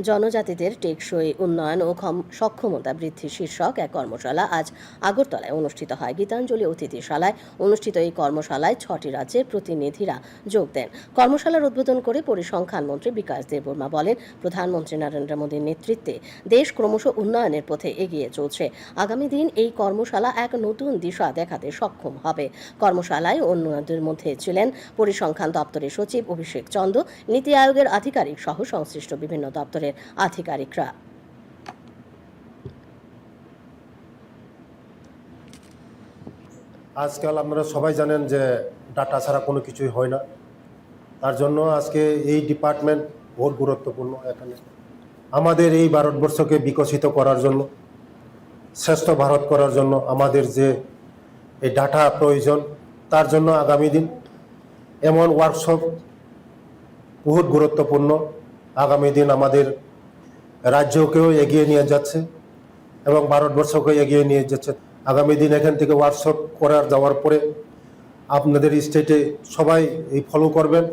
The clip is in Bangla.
জনজাতিদের টেকসই উন্নয়ন ও ক্ষম- সক্ষমতা বৃদ্ধি শীর্ষক এক কর্মশালা আজ আগরতলায় অনুষ্ঠিত হয়। গীতাঞ্জলি অতিথিশালায় অনুষ্ঠিত এই কর্মশালায় ছটি রাজ্যের প্রতিনিধিরা যোগ দেন। কর্মশালার উদ্বোধন করে পরিসংখ্যান মন্ত্রী বিকাশ দেববর্মা বলেন, প্রধানমন্ত্রী নরেন্দ্র মোদীর নেতৃত্বে দেশ ক্রমশ উন্নয়নের পথে এগিয়ে চলছে। আগামী দিন এই কর্মশালা এক নতুন দিশা দেখাতে সক্ষম হবে। কর্মশালায় অন্যদের মধ্যে ছিলেন পরিসংখ্যান দপ্তরের সচিব অভিষেক চন্দ, নীতি আয়োগের আধিকারিক সহ সংশ্লিষ্ট বিভিন্ন দপ্তরের আধিকারিকরা। আজকাল আপনারা সবাই জানেন যে ডাটা ছাড়া কোনো কিছুই হয় না। তার জন্য আজকে এই ডিপার্টমেন্ট বহুত গুরুত্বপূর্ণ এখানে। আমাদের এই ভারতবর্ষকে বিকশিত করার জন্য, শ্রেষ্ঠ ভারত করার জন্য আমাদের যে এই ডাটা প্রয়োজন, তার জন্য আগামী দিন এমন ওয়ার্কশপ বহুত গুরুত্বপূর্ণ। আগামী দিন আমাদের রাজ্যকেও এগিয়ে নিয়ে যাচ্ছে এবং ভারতবর্ষকে এগিয়ে নিয়ে যাচ্ছে। আগামী দিন এখান থেকে ওয়ার্কশপ করার যাওয়ার পরে আপনাদের স্টেটে সবাই এই ফলো করবেন।